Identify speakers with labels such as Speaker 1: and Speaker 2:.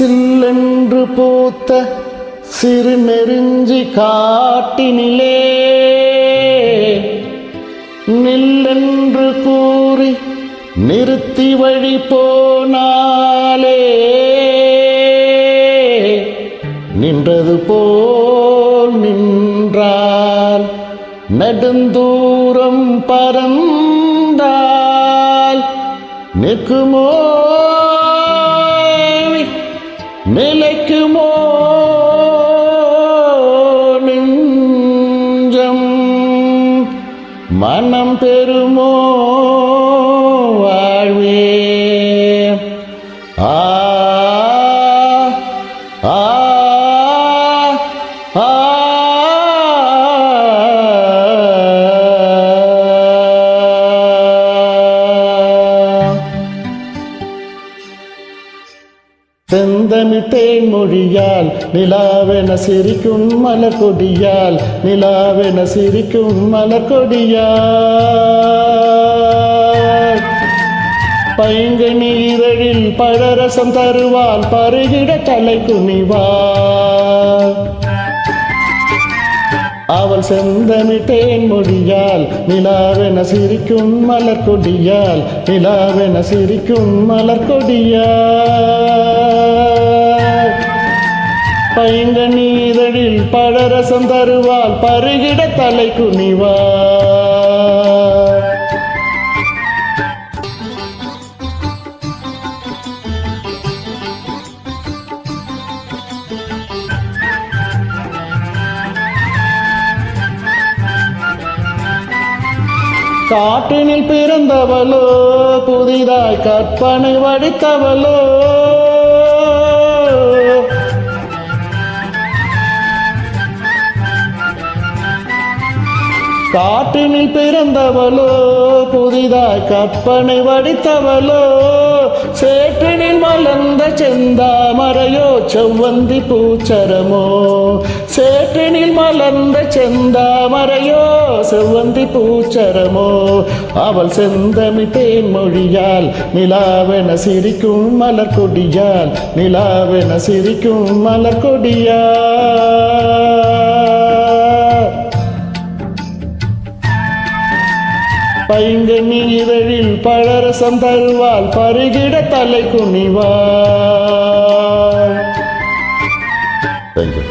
Speaker 1: சில்லென்று பூத்த சிறு நெருஞ்சி காட்டினிலே. நில்லென்று கூறி நிறுத்தி வழி போனாலே. நின்றது போல் நின்றால் நெடுந்தூரம் பறந்தால். நிற்குமோ நிலைக்குமோ நெஞ்சம் மனம் பெறுமோ வாழ்வே? ஆ ஆ ஆ செந்தமிட்டேன் மொழியால் நிலாவென சிரிக்கும் மலர்கொடியால் நிலாவென சிரிக்கும் மலர்கொடியால். பைங்கு நீரழில் பழரசம் தருவால் பருகிட தலை குனிவாள் அவள் செந்தமிட்டேன் மொழியால் நிலாவென சிரிக்கும் மலர்கொடியால் நிலாவென சிரிக்கும் மலர்கொடியால். பைங்கனி நீதழில் பழரசம் தருவால் பருகிட தலை குனிவா காட்டினில் பிறந்தவளோ புதிதாய் கற்பனை வடித்தவளோ காட்டினில் பிறந்தவளோ புதிதாய் கற்பனை வடித்தவளோ சேற்றினில் மலர்ந்த செந்தாமரையோ செவ்வந்தி பூச்சரமோ சேற்றினில் மலர்ந்த செந்தாமரையோ செவ்வந்தி பூச்சரமோ அவள் செந்தமிழ் தேன்மொழியால் நிலாவென சிரிக்கும் மலர் கொடியால் நிலாவென சிரிக்கும் மலர் கொடியால் பைங்கனி இதழில் பழரசம் தருவால் பருகிட தலை குனிவாள். தேங்க்யூ